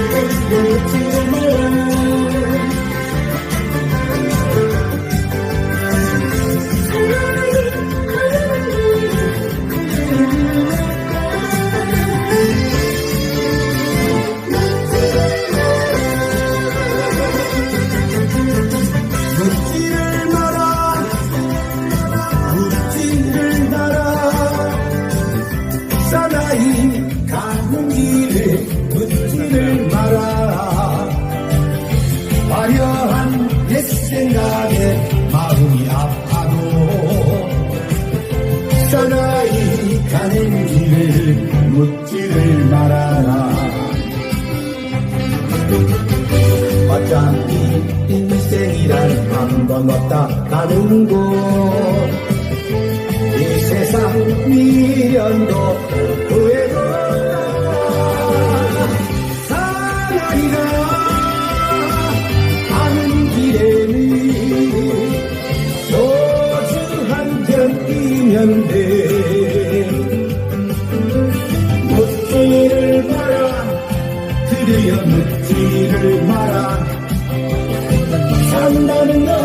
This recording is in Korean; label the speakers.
Speaker 1: 묻지 가는 길을 묻지를 말아라. 어차피 인생이란 한 번 왔다 가는 곳. 이 세상 미련도 후회도 사나이가 가는 길에는 소주 한잔 이면 돼 뛰어넘지를 마라 산다는 것